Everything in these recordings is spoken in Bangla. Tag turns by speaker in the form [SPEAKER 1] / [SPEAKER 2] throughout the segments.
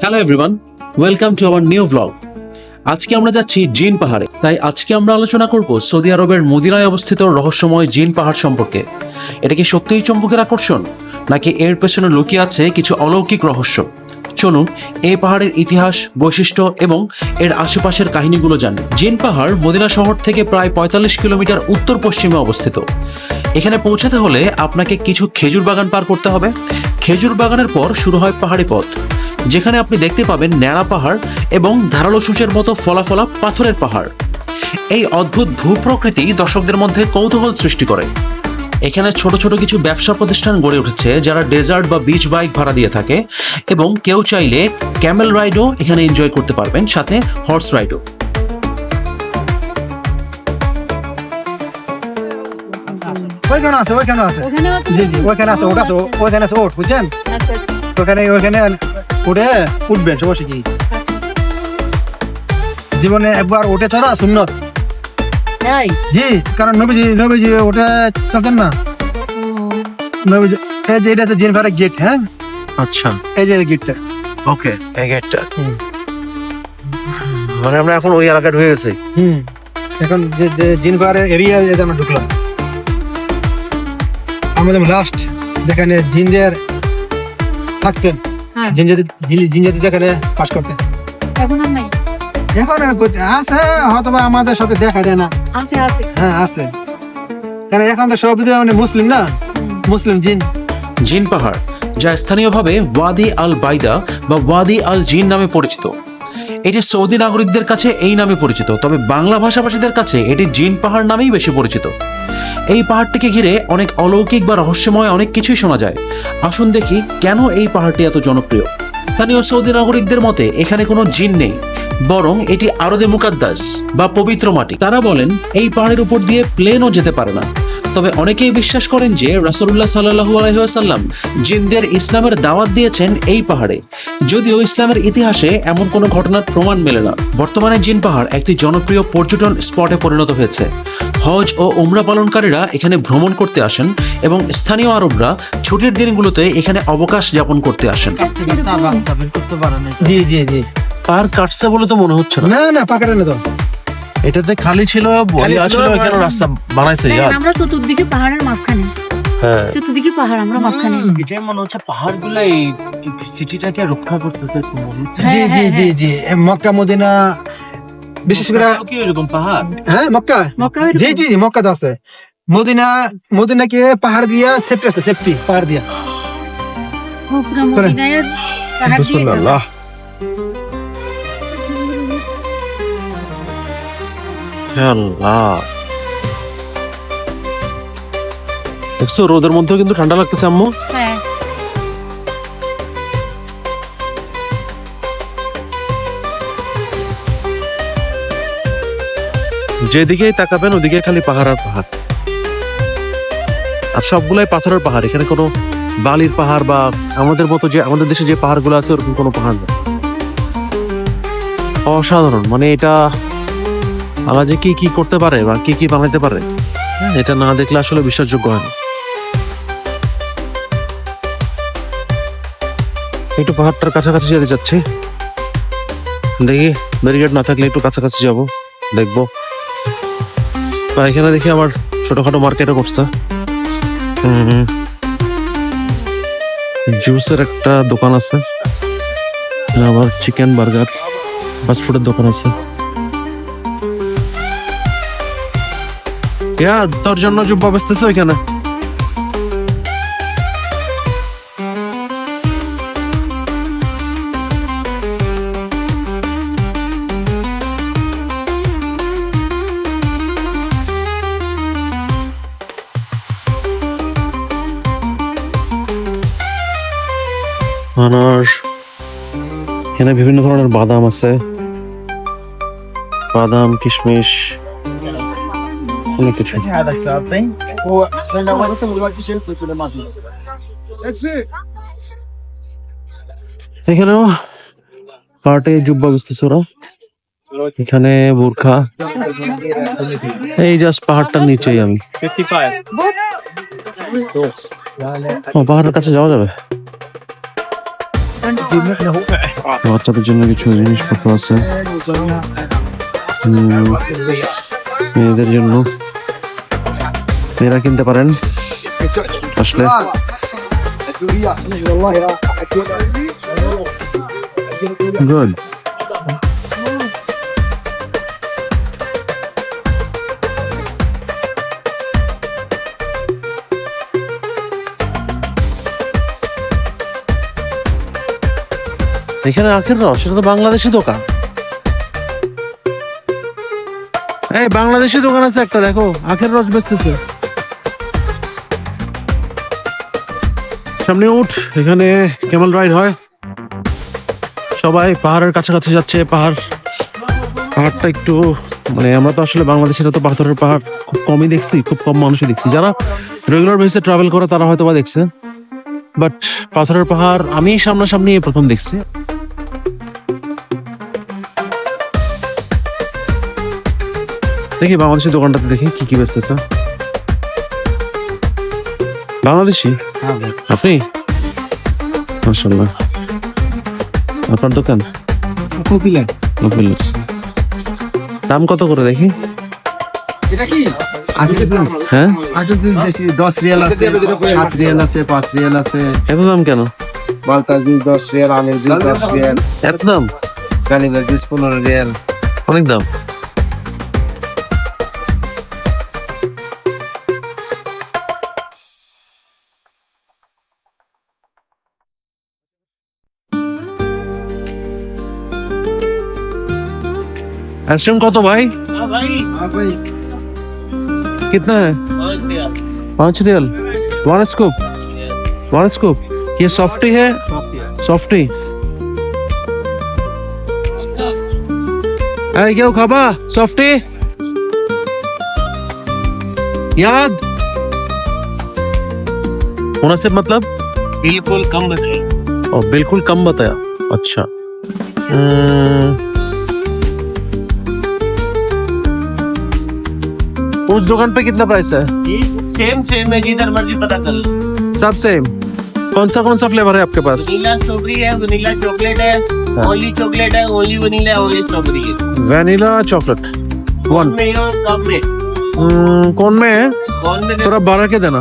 [SPEAKER 1] Hello everyone welcome to our new blog আজকে আমরা যাচ্ছি জিন পাহাড়ে। তাই আজকে আমরা আলোচনা করব সৌদি আরবের মদিনায় অবস্থিত রহস্যময় জিন পাহাড় সম্পর্কে। এটা কি সত্যিই চম্পকের আকর্ষণ? নাকি এর পেছনে লুকিয়ে আছে কিছু অলৌকিক রহস্য? চলুন এই পাহাড়ের ইতিহাস, বৈশিষ্ট্য এবং এর আশেপাশের কাহিনীগুলো জানি। জিন পাহাড় মদিনা শহর থেকে প্রায় পঁয়তাল্লিশ কিলোমিটার উত্তর পশ্চিমে অবস্থিত। এখানে পৌঁছাতে হলে আপনাকে কিছু খেজুর বাগান পার করতে হবে। খেজুর বাগানের পর শুরু হয় পাহাড়ি পথ। যেখানে আপনি দেখতে পাবেন ন্যাড়া পাহাড় এবং ধারালো সূচের মতো ফলাফলা পাথরের পাহাড়। এই অদ্ভুত ভূপ্রকৃতি দর্শকদের মধ্যে কৌতূহল সৃষ্টি করে। এখানে ছোট ছোট কিছু ব্যবসা প্রতিষ্ঠান গড়ে উঠেছে যারা ডেজার্ট বা বিচ বাইক ভাড়া দিয়ে থাকে এবং কেউ চাইলে ক্যামেল রাইডও এখানে এনজয় করতে পারবেন সাথে হর্স রাইডও
[SPEAKER 2] ওইখানে আছে ওইখানে আছে।
[SPEAKER 3] ওখানে আছে?
[SPEAKER 2] জি জি ওইখানে আছে ওটা আছে ও- ওইখানে আছে ওট বুঝছেন?
[SPEAKER 3] আচ্ছা আচ্ছা।
[SPEAKER 2] ওখানে ওইখানে উঠে উঠবেন সমস্যা কি? জীবনে একবার উঠে চড়া সুন্নত।
[SPEAKER 3] তাই
[SPEAKER 2] জি কারণ নবীজি নবীজি উঠে চলছেন না। নবীজি এই যে এটা আছে জিনফারের গেট হ্যাঁ?
[SPEAKER 1] আচ্ছা।
[SPEAKER 2] এই যে গেটটা
[SPEAKER 1] ওকে এই গেটটা মানে আমরা এখন ওই এলাকায় ঢুকে গেছি।
[SPEAKER 2] হুম। এখন যে যে জিনফারের এরিয়া এতে আমরা ঢুকলাম। আমরা যেমন লাস্ট যেখানে জিনদের থাকতেন।
[SPEAKER 3] হ্যাঁ।
[SPEAKER 2] জিন জাতি জিন জাতি যেখানে পাশ করতে।
[SPEAKER 3] এখন আর নাই।
[SPEAKER 2] এখন আর আছে হয়তো আমাদের সাথে দেখা দেয় না।
[SPEAKER 3] আছে আছে।
[SPEAKER 2] হ্যাঁ আছে। কারণ এখন তো সব মানে মুসলিম না? মুসলিম জিন।
[SPEAKER 1] জিন পাহাড় যা স্থানীয়ভাবে ওয়াদি আল বাইদা বা ওয়াদি আল জিন নামে পরিচিত। এটি সৌদি নাগরিকদের কাছে এই নামে পরিচিত, তবে বাংলা ভাষাভাষীদের কাছে এটি জিন পাহাড় নামেই বেশি পরিচিত। এই পাহাড়টিকে ঘিরে অনেক অলৌকিক বা রহস্যময় অনেক কিছুই শোনা যায়। আসুন দেখি কেন এই পাহাড়টি এত জনপ্রিয়? স্থানীয় সৌদি নাগরিকদের মতে, এখানে কোনো জিন নেই, বরং এটি আরদে মুকাদ্দাস বা পবিত্র মাটি। তারা বলেন, এই পাহাড়ের উপর দিয়ে প্লেনও যেতে পারে না। তবে অনেকেই বিশ্বাস করেন যে রাসূলুল্লাহ সাল্লাহু আলহিহাসাল্লাম জিনদের ইসলামের দাওয়াত দিয়েছেন এই পাহাড়ে। যদিও ইসলামের ইতিহাসে এমন কোনো ঘটনার প্রমাণ মেলে না। বর্তমানে জিন পাহাড় একটি জনপ্রিয় পর্যটন স্পটে পরিণত হয়েছে। হজ ও উমরা পালনকারীরা এখানে ভ্রমণ করতে আসেন এবং স্থানীয় আরবরা ছুটির দিনগুলোতে এখানে অবকাশ যাপন করতে আসেন।
[SPEAKER 2] জি জি জি।
[SPEAKER 1] পাহাড় কাটছে বলে তো মনে হচ্ছে না।
[SPEAKER 2] না না পাকাটা না তো।
[SPEAKER 1] এটাতে খালি ছিল
[SPEAKER 2] ছিল
[SPEAKER 1] এখানে রাস্তা বানাইছে
[SPEAKER 3] আমরা চতুর্দিকে পাহাড়ের মাঝখানে।
[SPEAKER 1] হ্যাঁ।
[SPEAKER 3] চতুর্দিকে পাহাড় আমরা মাঝখানে।
[SPEAKER 4] এটাই মনে হচ্ছে পাহাড় এই সিটিটাকে রক্ষা করতেছে একটু হচ্ছে।
[SPEAKER 2] জি
[SPEAKER 3] হ্যাঁ,
[SPEAKER 2] জি
[SPEAKER 3] হ্যাঁ,
[SPEAKER 2] জি জি মক্কা মদিনা বিশেষ করে
[SPEAKER 4] কি এরকম পাহাড়?
[SPEAKER 2] হ্যাঁ মক্কা।
[SPEAKER 3] মক্কা
[SPEAKER 2] জি জি জি মক্কা তো আছে। মদিনা মদিনাকে পাহাড় দিয়া সেফটি আছে সেফটি পাহাড় দিয়া।
[SPEAKER 1] আল্লাহ দেখছ রোদের মধ্যেও কিন্তু ঠান্ডা লাগতেছে আম্মু?
[SPEAKER 3] হ্যাঁ।
[SPEAKER 1] যেদিকেই তাকাবেন ওদিকে খালি পাহাড় আর পাহাড়। আর সবগুলাই পাথরের পাহাড় এখানে কোনো বালির পাহাড় বা আমাদের মতো যে আমাদের দেশে যে পাহাড়গুলো আছে ওরকম কোনো পাহাড় নেই। অসাধারণ মানে এটা আল্লাহ যে কি কি করতে পারে বা কি কি বানাইতে পারে হ্যাঁ, এটা না দেখলে আসলে বিশ্বাসযোগ্য হয় না। একটু পাহাড়টার কাছাকাছি যেতে যাচ্ছি দেখি ব্যারিকেড না থাকলে একটু কাছাকাছি যাব দেখব। বা এখানে দেখি আমার ছোটখাটো মার্কেটও করছে। জুসের একটা দোকান আছে। আবার চিকেন বার্গার ফাস্টফুডের দোকান আছে। ইয়া তোর জন্য জুব্বা বেচতেছে ওইখানে। আনার এখানে বিভিন্ন ধরনের বাদাম আছে। বাদাম কিশমিশ অনেক কিছু। এখানেও পার্টে জুব্বা বেচতেছে ওরা। এখানে বোরখা। এই জাস্ট পাহাড়টার নিচেই আমি। পাহাড়ের কাছে যাওয়া যাবে? বাচ্চাদের জন্য কিছু জিনিসপত্র আছে। মেয়েদের জন্য। মেয়েরা কিনতে পারেন। আসলে গুড। এখানে আখের রস সেটা তো বাংলাদেশি দোকান। এই বাংলাদেশি দোকান আছে একটা, দেখো, আখের রস বেচতেছে। সামনে উঠ, এখানে কেমন রাইড হয়। সবাই পাহাড়ের কাছাকাছি যাচ্ছে, পাহাড়, পাহাড়টা একটু মানে আমরা তো আসলে বাংলাদেশের তো পাথরের পাহাড় খুব কমই দেখছি, খুব কম মানুষই দেখছি। যারা রেগুলার বেসে ট্রাভেল করে, তারা হয়তো বা দেখছে। বাট পাথরের পাহাড় আমি সামনাসামনি প্রথম দেখছি। দেখি বাংলাদেশের দোকানটাতে দেখি কি কি বেচতেছে। বাংলাদেশি? আপনি? মাশাল্লাহ আপনার দোকান? দাম কত করে দেখি? হ্যাঁ?
[SPEAKER 5] দশ রিয়াল আছে সাত রিয়াল আছে পাঁচ রিয়াল আছে।
[SPEAKER 1] এত দাম কেন?
[SPEAKER 5] মালটা জিনিস দশ রিয়াল আমের জিনিস দশ রিয়াল।
[SPEAKER 1] এত দাম?
[SPEAKER 5] জিনিস পনেরো রিয়াল।
[SPEAKER 1] অনেক দাম। आइसक्रीम कहो तो भाई। हाँ हाँ भाई। कितना है? पाँच real. One scoop one scoop ये सॉफ्टी है? सॉफ्टी अरे क्या खाबा? सॉफ्टी याद? मुनासिब मतलब?
[SPEAKER 4] बिल्कुल कम बताया।
[SPEAKER 1] और बिल्कुल कम बताया। अच्छा। हम्म। उस दुकान पे कितना प्राइस है?
[SPEAKER 4] सेम सेम है जिधर मर्ज़ी पता कर लो।
[SPEAKER 1] सब सेम कौन सा कौन सा फ्लेवर है आपके पास?
[SPEAKER 4] वनीला स्ट्रॉबेरी है वनीला चॉकलेट है ओनली चॉकलेट है ओनली वनीला है ओनली स्ट्रॉबेरी है।
[SPEAKER 1] वैनिला चॉकलेट वन
[SPEAKER 4] में और कप में?
[SPEAKER 1] हम्म, कौन में है?
[SPEAKER 4] कौन में
[SPEAKER 1] थोड़ा बारह के देना।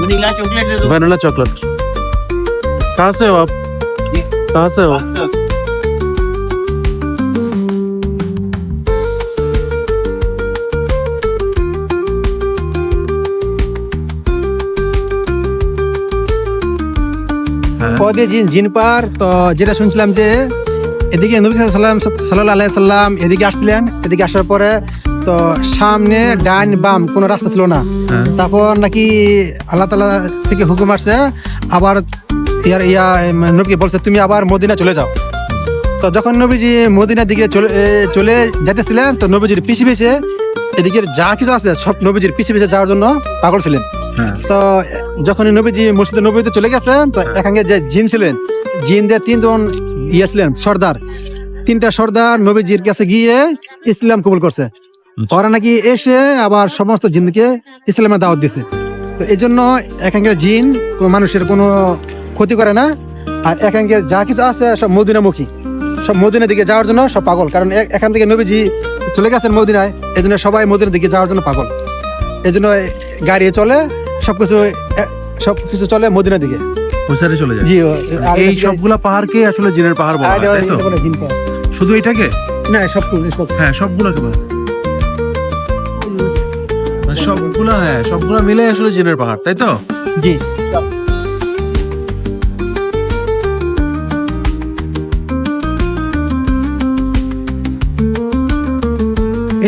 [SPEAKER 4] वनीला चॉकलेट
[SPEAKER 1] वैनिला चॉकलेट कहाँ से हो आप? कहाँ से हो?
[SPEAKER 2] পদে জিন জিন পার। তো যেটা শুনছিলাম যে এদিকে নবী সাল্লাম সাল্লাহ আলাই সাল্লাম এদিকে আসছিলেন এদিকে আসার পরে তো সামনে ডান বাম কোনো রাস্তা ছিল না। তারপর নাকি আল্লাহ তালা থেকে হুকুম আসছে আবার ইয়ার ইয়া নবীকে বলছে তুমি আবার মদিনা চলে যাও। তো যখন নবীজি মদিনার দিকে চলে চলে যেতেছিলেন তো নবীজির পিছিয়ে পিছিয়ে এদিকে যা কিছু আছে সব নবীজির পিছিয়ে পিছিয়ে যাওয়ার জন্য পাগল ছিলেন। তো যখন নবীজি মসজিদে নবীতে চলে গেছেন তো এখানে যে জিন ছিলেন জিনদের তিনজন ইয়ে ছিলেন সর্দার। তিনটা সর্দার নবীজির কাছে গিয়ে ইসলাম কবুল করছে। ওরা নাকি এসে আবার সমস্ত জিনকে ইসলামের দাওয়াত দিছে। তো এই জন্য এখানকার জিন কোনো মানুষের কোনো ক্ষতি করে না। আর এখানকার যা কিছু আছে সব মদিনামুখী। সব মদিনার দিকে যাওয়ার জন্য সব পাগল। কারণ এখান থেকে নবীজি চলে গেছেন মদিনায় এই জন্য সবাই মদিনার দিকে যাওয়ার জন্য পাগল। এই জন্য গাড়ি চলে সবকিছু সবকিছু চলে মদিনার দিকে।
[SPEAKER 1] ওই চলে যায়।
[SPEAKER 2] জি আর
[SPEAKER 1] এই সবগুলা পাহাড়কে আসলে জিনের পাহাড় বলা হয় তাই তো। শুধু এটাকে?
[SPEAKER 2] না সব সব।
[SPEAKER 1] হ্যাঁ মানে সবগুলা হ্যাঁ সবগুলা মিলে আসলে জিনের পাহাড় তাই তো?
[SPEAKER 2] জি।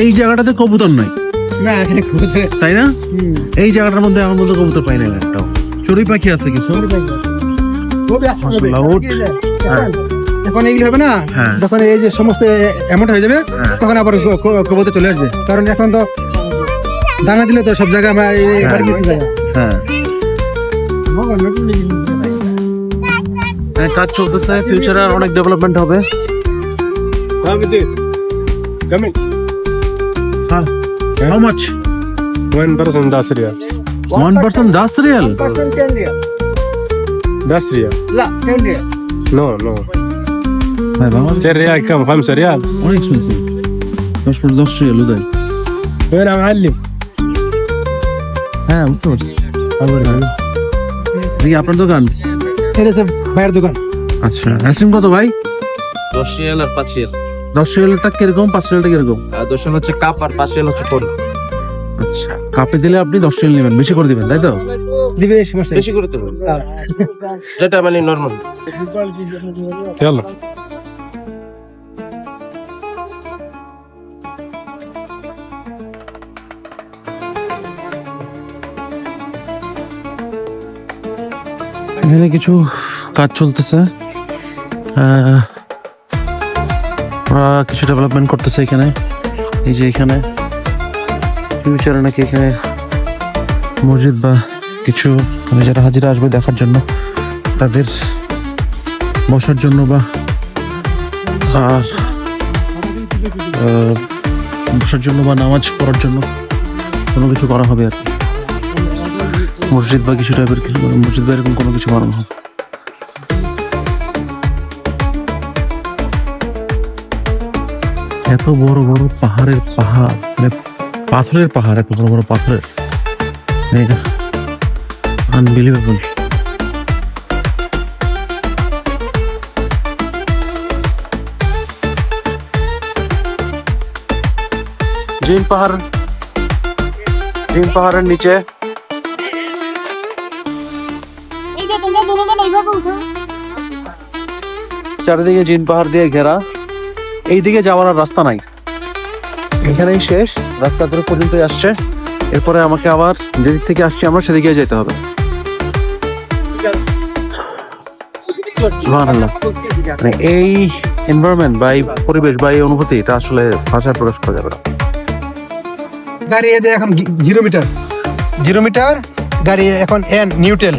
[SPEAKER 1] এই জায়গাটাতে কবুতর নাই।
[SPEAKER 2] না এখানে খুব
[SPEAKER 1] তাই না? এই জায়গাটার মধ্যে আমার মধ্যে কবুতর পাই না একটাও। চড়ুই পাখি আছে কিছু? হ্যাঁ।
[SPEAKER 2] এখন এইগুলো হবে না?
[SPEAKER 1] হ্যাঁ।
[SPEAKER 2] যখন এই যে সমস্ত অ্যামাউন্ট হয়ে যাবে
[SPEAKER 1] হ্যাঁ।
[SPEAKER 2] তখন আবার কবুতর চলে আসবে। কারণ এখন তো দানা দিলে তো সব জায়গায় আমরা এই
[SPEAKER 1] হ্যাঁ।
[SPEAKER 2] বাড়ি জায়গা
[SPEAKER 1] হ্যাঁ। হ্যাঁ, কাজ চলতেছে ফিউচারে আর অনেক ডেভেলপমেন্ট হবে। হ্যাঁ। How much
[SPEAKER 6] One person das real.
[SPEAKER 1] One percent দশ রিয়াল
[SPEAKER 6] 10 ريال
[SPEAKER 4] لا تندر
[SPEAKER 6] نو نو
[SPEAKER 1] ভাই বাংলাদেশ
[SPEAKER 6] 10 ريال كم 5 ريال
[SPEAKER 1] অনেক এক্সপেন্সিভ দশ ফুট দশ রিয়াল উদয়
[SPEAKER 6] وين يا معلم
[SPEAKER 1] হ্যাঁ বুঝতে পারছি দেখি আপনার দোকান
[SPEAKER 2] এটা হচ্ছে ভাইয়ের দোকান
[SPEAKER 1] আচ্ছা আইসক্রিম কত ভাই
[SPEAKER 5] দশ রিয়াল আর পাঁচ রিয়াল
[SPEAKER 1] দশ রিয়ালটা কীরকম পাঁচ রিয়ালটা কীরকম?
[SPEAKER 5] দশ রিয়াল হচ্ছে কাপ আর পাঁচ রিয়াল হচ্ছে কোলা
[SPEAKER 1] আচ্ছা কাপে দিলে আপনি দশ রিয়াল নেবেন বেশি করে দিবেন তাই তো?
[SPEAKER 2] দিবে বেশি মাসে
[SPEAKER 5] বেশি করে দেবেন। হ্যাঁ। যেটা মানে নর্মাল
[SPEAKER 6] চলো।
[SPEAKER 1] এখানে কিছু কাজ চলতেছে। আহ ওরা কিছু ডেভেলপমেন্ট করতেছে এখানে। এই যে এখানে ফিউচারে নাকি এখানে মসজিদ বা কিছু মানে যারা হাজিরা আসবে দেখার জন্য, তাদের বসার জন্য বা বসার জন্য বা নামাজ পড়ার জন্য কোনো কিছু করা হবে আর কি। মসজিদ বা কিছু টাইপের মসজিদ বা এরকম কোনো কিছু বানানো হবে। এত বড় বড় পাহাড়ের পাহাড় মানে পাথরের পাহাড় এত বড় বড় পাথরের। আনবিলিভেবল জিন পাহাড় জিন পাহাড়ের নিচে।
[SPEAKER 3] এই যে তোমরা দুজন এইভাবে উঠো।
[SPEAKER 1] চারিদিকে জিন পাহাড় দিয়ে ঘেরা। এইদিকে যাওয়ার আর রাস্তা নাই। এখানেই শেষ রাস্তা ধরে পর্যন্তই আসছে। এরপরে আমাকে আবার যেদিক থেকে আসছি আমরা সেদিকে যেতে হবে। মানে এই এনভায়রনমেন্ট বা এই পরিবেশ বা এই অনুভূতি এটা আসলে ভাষায় প্রকাশ করা যাবে না।
[SPEAKER 2] গাড়ি এই যে এখন জিরো মিটার জিরো মিটার গাড়ি এখন এন নিউটেল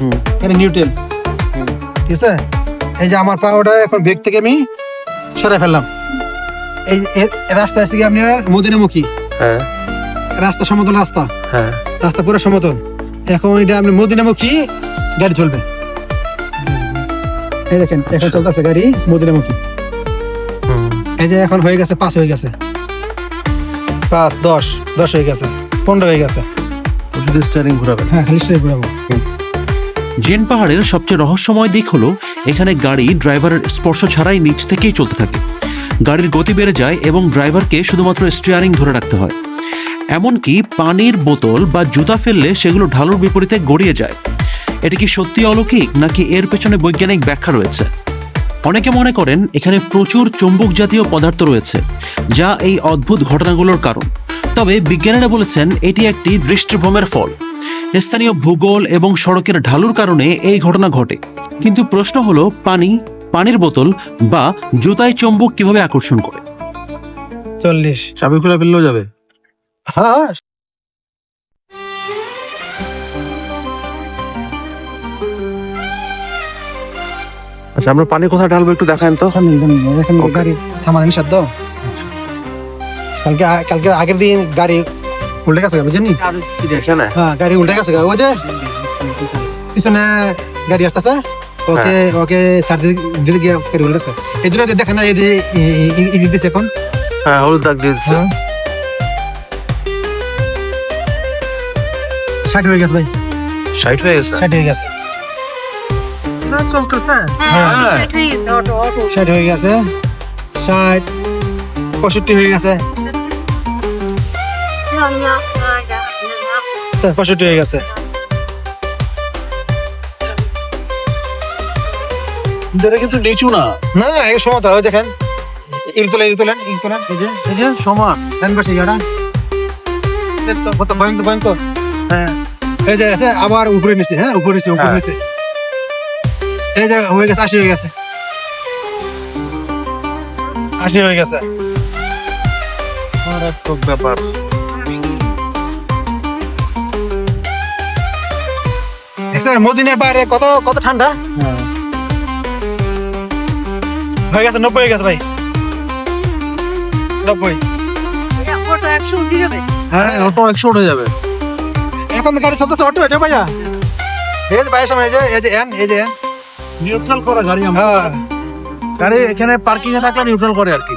[SPEAKER 1] হুম।
[SPEAKER 2] এটা নিউটেল ঠিক আছে? এই যে আমার পাওয়াটা এখন বেগ থেকে আমি সরাই ফেললাম। এই রাস্তা আছে কি আপনার মদিনামুখী।
[SPEAKER 1] হ্যাঁ।
[SPEAKER 2] রাস্তা সমতল রাস্তা।
[SPEAKER 1] হ্যাঁ।
[SPEAKER 2] রাস্তা পুরো সমতল। এখন এটা আপনি মদিনামুখী গাড়ি চলবে। এই দেখেন এখন চলতেছে গাড়ি মদিনামুখী। এই যে এখন হয়ে গেছে পাঁচ হয়ে গেছে। পাঁচ দশ। দশ হয়ে গেছে পনেরো হয়ে গেছে।
[SPEAKER 1] শুধু স্টিয়ারিং ঘোরাবে
[SPEAKER 2] হ্যাঁ খালি স্ট্রেট ঘুরাবো।
[SPEAKER 1] জেন পাহাড়ের সবচেয়ে রহস্যময় দিক হলো, এখানে গাড়ি ড্রাইভারের স্পর্শ ছাড়াই নিচ থেকেই চলতে থাকে। গাড়ির গতি বেড়ে যায় এবং ড্রাইভারকে শুধুমাত্র স্টিয়ারিং ধরে রাখতে হয়। এমনকি পানির বোতল বা জুতা ফেললে সেগুলো ঢালুর বিপরীতে গড়িয়ে যায়। এটা কি সত্যি অলৌকিক, নাকি এর পেছনে বৈজ্ঞানিক ব্যাখ্যা রয়েছে? অনেকে মনে করেন এখানে প্রচুর চুম্বক জাতীয় পদার্থ রয়েছে, যা এই অদ্ভুত ঘটনাগুলোর কারণ। তবে বিজ্ঞানীরা বলেছেন এটি একটি দৃষ্টিভ্রমের ফল। স্থানীয় ভূগোল এবং সড়কের ঢালুর কারণে এই ঘটনা ঘটে। কিন্তু প্রশ্ন হলো পানি পানির বোতল বা জুতায় চুম্বক কীভাবে আকর্ষণ করে?
[SPEAKER 2] চল্লিশ।
[SPEAKER 1] চাবি খুলে ফেললেও যাবে।
[SPEAKER 2] হ্যাঁ।
[SPEAKER 1] আচ্ছা আমরা পানি কোথায় ঢালবো একটু দেখান তো।
[SPEAKER 2] গাড়ি থামানো নিষেধ কালকে কালকে আগের দিন গাড়ি উল্টে গেছে বুঝছেন নি? হ্যাঁ গাড়ি উল্টে গেছে ওই যে? পিছনে গাড়ি আসতেছে। ওকে ওকে সার দিতে গিয়ে গাড়ি উল্টেছে এই জন্য দেখেন না এই দিছে এখন।
[SPEAKER 1] হ্যাঁ হলুদ দাগ দিয়ে দিচ্ছে
[SPEAKER 2] হ্যাঁ। ষাট হয়ে গেছে ভাই।
[SPEAKER 1] সাইড হয়ে গেছে?
[SPEAKER 2] ষাট হয়ে গেছে। চলতেছে।
[SPEAKER 3] হ্যাঁ
[SPEAKER 2] ষাট হয়ে গেছে। ষাট পঁয়ষট্টি হয়ে গেছে। স্যার পঁয়ষট্টি হয়ে গেছে।
[SPEAKER 1] এটা কিন্তু নিচু না।
[SPEAKER 2] না এই ওই দেখেন। তোলেন তোলেন তোলেন এই যে
[SPEAKER 1] এই যে সমান।
[SPEAKER 2] ডান পাশে ইয়াটা। সে তো কত ভয়ঙ্কর ভয়ঙ্কর।
[SPEAKER 1] হ্যাঁ
[SPEAKER 2] এই যে আছে আবার উপরে নিচে হ্যাঁ উপরে নিচে উপরে
[SPEAKER 1] হ্যাঁ।
[SPEAKER 2] নিচে। এই যে হয়ে গেছে আশি হয়ে গেছে। আশি হয়ে গেছে।
[SPEAKER 1] মারাত্মক ব্যাপার।
[SPEAKER 2] দেখছেন মদিনের বাইরে কত কত ঠান্ডা? হয়ে। গেছে নব্বই হয়ে গেছে ভাই। নব্বই।
[SPEAKER 1] হ্যাঁ অটো একশো উঠে যাবে।
[SPEAKER 2] এখন গাড়ি চলতেছে অটো এটা ভাইয়া। এই যে বাইরের সামনে এই যে এই যে এন এই যে এন
[SPEAKER 1] নিউট্রাল করা গাড়ি আমরা।
[SPEAKER 2] হ্যাঁ।
[SPEAKER 1] গাড়ি এখানে পার্কিং এ থাকলে নিউট্রাল করে আর কি।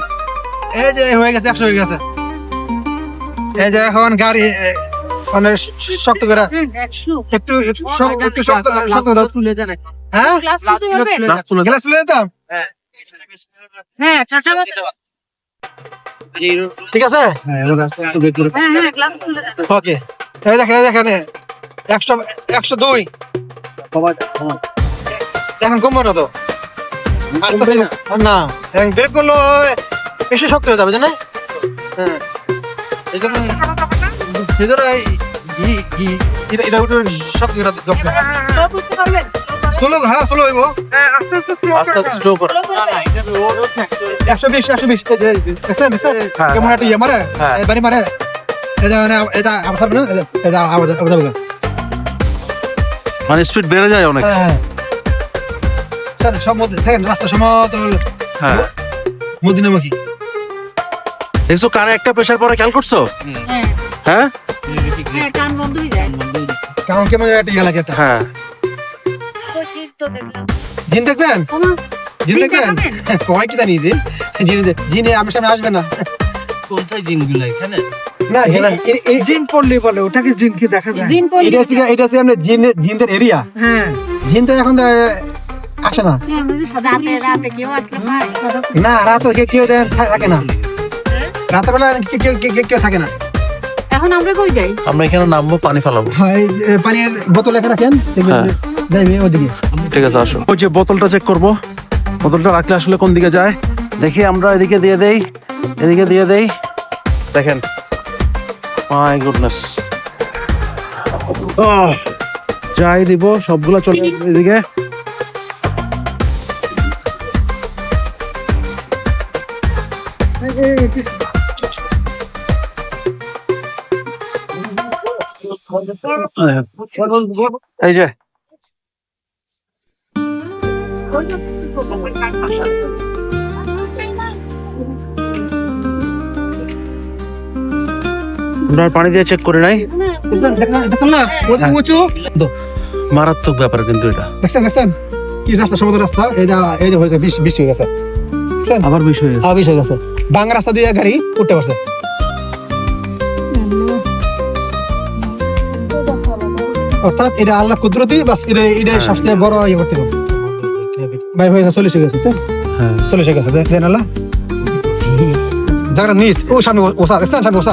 [SPEAKER 2] এই যে হয়ে গেছে একশো হয়ে গেছে। এই যে এখন গাড়ি মানে শক্ত করে। একটু একটু শক্ত একটু শক্ত শক্ত দাও। হ্যাঁ?
[SPEAKER 3] ক্লাস তুলতে
[SPEAKER 1] গ্লাস তুলে
[SPEAKER 2] গ্লাস তুলে দিতাম
[SPEAKER 3] হ্যাঁ।
[SPEAKER 2] ঠিক আছে?
[SPEAKER 1] হ্যাঁ আস্তে বের করে
[SPEAKER 3] হ্যাঁ হ্যাঁ ক্লাস তুলে দাও।
[SPEAKER 2] ওকে এই দেখেন দেখেন একশো একশো দুই। এখন কমবো না তো। না। এখন ব্রেক করল বেশি শক্ত হয়ে যাবে জানেন? হ্যাঁ। এই জন্য এটা এটা করে দরকার
[SPEAKER 3] পারবেন?
[SPEAKER 2] হ্যাঁ চলো হইব
[SPEAKER 1] আস্তে আস্তে স্লো করে
[SPEAKER 3] Slow করবেন?
[SPEAKER 2] একশো বিশ একশো বিশ দেখছেন দেখছেন
[SPEAKER 1] হ্যাঁ,
[SPEAKER 2] কেমন একটা ইয়ে মারে
[SPEAKER 1] হ্যাঁ।
[SPEAKER 2] বাড়ি মারে এটা মানে এটা এটা- যাবে
[SPEAKER 1] মানে স্পিড বেড়ে যায় অনেক
[SPEAKER 2] হ্যাঁ হ্যাঁ। স্যার সব মধ্যে দেখেন রাস্তা সমতল
[SPEAKER 1] হ্যাঁ
[SPEAKER 2] মদিনামুখী
[SPEAKER 1] দেখছ কানে একটা প্রেশার পরে খেয়াল করছ
[SPEAKER 3] হ্যাঁ
[SPEAKER 1] হ্যাঁ
[SPEAKER 3] হ্যাঁ কান বন্ধ হয়ে যায়।
[SPEAKER 2] কেমন কেমন একটা ইয়ে লাগে একটা?
[SPEAKER 1] হ্যাঁ।
[SPEAKER 2] জিন দেখবেন? জিন
[SPEAKER 3] জিন
[SPEAKER 2] দেখবেন? কয় কি জানি যে জিন জিনে আমার সামনে আসবে না।
[SPEAKER 4] কোথায় জিনগুলো এখানে?
[SPEAKER 2] না জিন পড়লে বলে ওটাকে জিন কি দেখা যায়?
[SPEAKER 3] জিন পড়লে-
[SPEAKER 2] এটা হচ্ছে এটা হচ্ছে আমরা জিন জিনদের এরিয়া। হ্যাঁ। জিন তো এখন তো আসে না।
[SPEAKER 3] হ্যাঁ।
[SPEAKER 2] না রাত কেউ কেউ দেন থাকে না। রাতের বেলা কেউ কেউ থাকে না।
[SPEAKER 3] এখন আমরা কই যাই?
[SPEAKER 1] আমরা এখানে নামবো পানি ফেলাবো।
[SPEAKER 2] হয় পানির বোতল এখানে রাখেন দেখবেন
[SPEAKER 1] হ্যাঁ।
[SPEAKER 2] যাইবে ওদিকে।
[SPEAKER 1] ঠিক আছে আসো। ওই যে বোতলটা চেক করব। বোতলটা রাখলে আসলে কোন দিকে যায়? দেখি আমরা এদিকে দিয়ে দেই এদিকে দিয়ে দেই। দেখেন। মাই গুডনেস যাই দিব সবগুলা চলে এদিকে। এই যে পানি দিয়ে চেক করে নাই? মারাত্মক ব্যাপার কিন্তু এটা।
[SPEAKER 2] দেখছেন দেখছেন কি রাস্তা সমুদ্র রাস্তা এই এই হয়েছে বৃষ্টি হয়ে গেছে।
[SPEAKER 1] আবার
[SPEAKER 2] বৃষ্টি হয়ে গেছে। বাংলা রাস্তা দিয়ে গাড়ি উঠতে পারছে। অর্থাৎ এটা আল্লাহ কুদরতি বাস এটা এটা সবচেয়ে বড় ইয়ে করতে হবে। ভাই হয়ে গেছে চল্লিশ হয়ে গেছে স্যার
[SPEAKER 1] হ্যাঁ।
[SPEAKER 2] চল্লিশ হয়ে গেছে দেখ- দেন আল্লাহ। জায়গাটা নিচ ও সামনে ওসা দেখছেন? সামনে ওসা।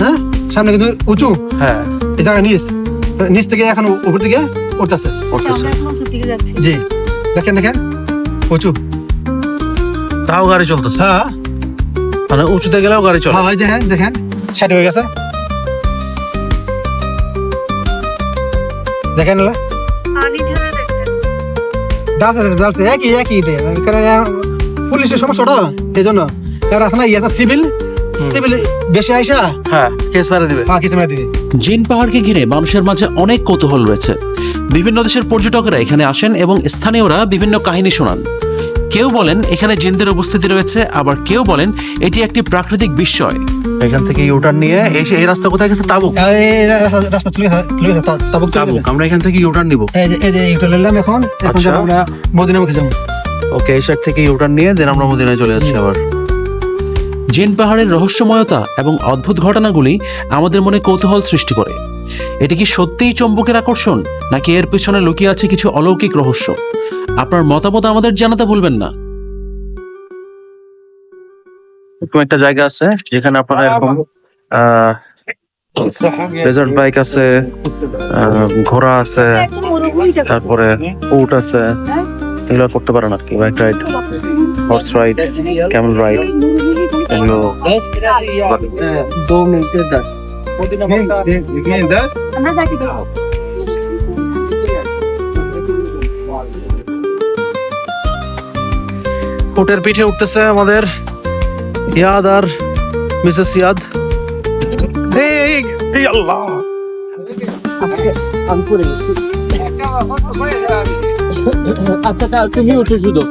[SPEAKER 2] হ্যাঁ? সামনে কিন্তু উঁচু।
[SPEAKER 1] হ্যাঁ।
[SPEAKER 2] এই জায়গা নিচ। তো নিচ থেকে এখন উপর দিকে উঠতেছে।
[SPEAKER 3] যাচ্ছি।
[SPEAKER 2] জি। দেখেন দেখেন। উঁচু।
[SPEAKER 1] তাও গাড়ি চলতেছে।
[SPEAKER 2] হ্যাঁ।
[SPEAKER 1] মানে উঁচুতে গেলেও গাড়ি চলে।
[SPEAKER 2] হ্যাঁ দেখেন দেখেন। সাইড হয়ে গেছে। দেখেন না? ডালছে ডালছে একই একই কারণ পুলিশের সমস্যাটা এই জন্য কারণ এখন ইয়ে সিভিল সিভিল বেশি আইসা
[SPEAKER 1] হ্যাঁ কেস মেরে দিবে।
[SPEAKER 2] হ্যাঁ কিছু মেরে দিবে।
[SPEAKER 7] জিন পাহাড়কে ঘিরে মানুষের মাঝে অনেক কৌতূহল রয়েছে। বিভিন্ন দেশের পর্যটকরা এখানে আসেন এবং স্থানীয়রা বিভিন্ন কাহিনী শোনান। কেউ বলেন এখানে জিনদের উপস্থিতি রয়েছে আবার কেউ বলেন এটি একটি প্রাকৃতিক বিস্ময়।
[SPEAKER 1] এখান থেকে ইউটার্ন নিয়ে এই এই রাস্তা কোথায় গেছে? তাবুক।
[SPEAKER 2] রাস্তা চলে গেছে চলে গেছে তাবুক
[SPEAKER 1] তাবুক আমরা এখান থেকে ইউটার্ন নিব।
[SPEAKER 2] এই যে এই যে নিলাম এখন এখন
[SPEAKER 1] আচ্ছা।
[SPEAKER 2] আমরা মদিনামুখী যাব।
[SPEAKER 1] ওকে এই সাইড থেকে ইউটার্ন নিয়ে দেন আমরা মদিনায় চলে যাচ্ছি আবার।
[SPEAKER 7] জিন পাহাড়ের রহস্যময়তা এবং অদ্ভুত ঘটনাগুলি আমাদের মনে কৌতূহল সৃষ্টি করে। এটি কি সত্যিই চম্বকের আকর্ষণ নাকি এর পেছনে লুকিয়ে আছে কিছু অলৌকিক রহস্য? আপনার মতামত আমাদের জানাতে ভুলবেন না।
[SPEAKER 1] এরকম একটা জায়গা আছে, যেখানে আপনারা এরকম ডেজার্ট বাইক আছে ঘোড়া আছে। তারপরে উট আছে, এগুলো করতে পারেন আর কি bike ride horse ride camel ride এগুলো পিঠে উঠতেছে আমাদের ইয়াদ আর মিসেস ইয়াদ আল্লাহ
[SPEAKER 4] আচ্ছা তুমি উঠে শুধু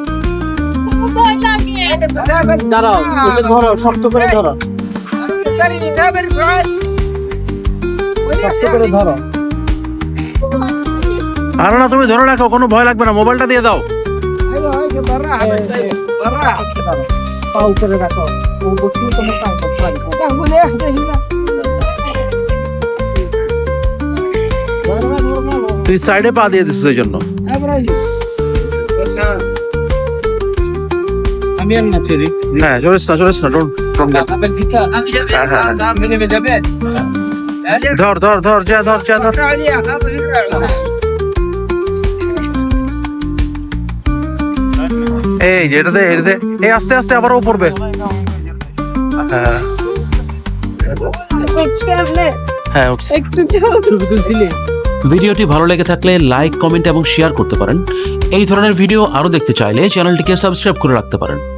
[SPEAKER 4] দাঁড়াও ওকে ধরো শক্ত করে ধরো শক্ত করে ধরো
[SPEAKER 1] আরে না তুমি ধরে রাখো কোনো ভয় লাগবে না মোবাইলটা দিয়ে দাও তুই সাইডে পা দিয়ে দিস এই জন্য।
[SPEAKER 4] আমি আর না চলি
[SPEAKER 1] হ্যাঁ চলিস না চলিস না ডোন্ট হ্যাঁ, হ্যাঁ, ধর ধর ধর যা ধর যা ধর। এই এই আস্তে আস্তে পড়বে। হ্যাঁ। হ্যাঁ
[SPEAKER 8] ভিডিওটি ভালো লেগে থাকলে লাইক, কমেন্ট এবং শেয়ার করতে পারেন। এই ধরনের ভিডিও আরও দেখতে চাইলে চ্যানেলটিকে সাবস্ক্রাইব করে রাখতে পারেন।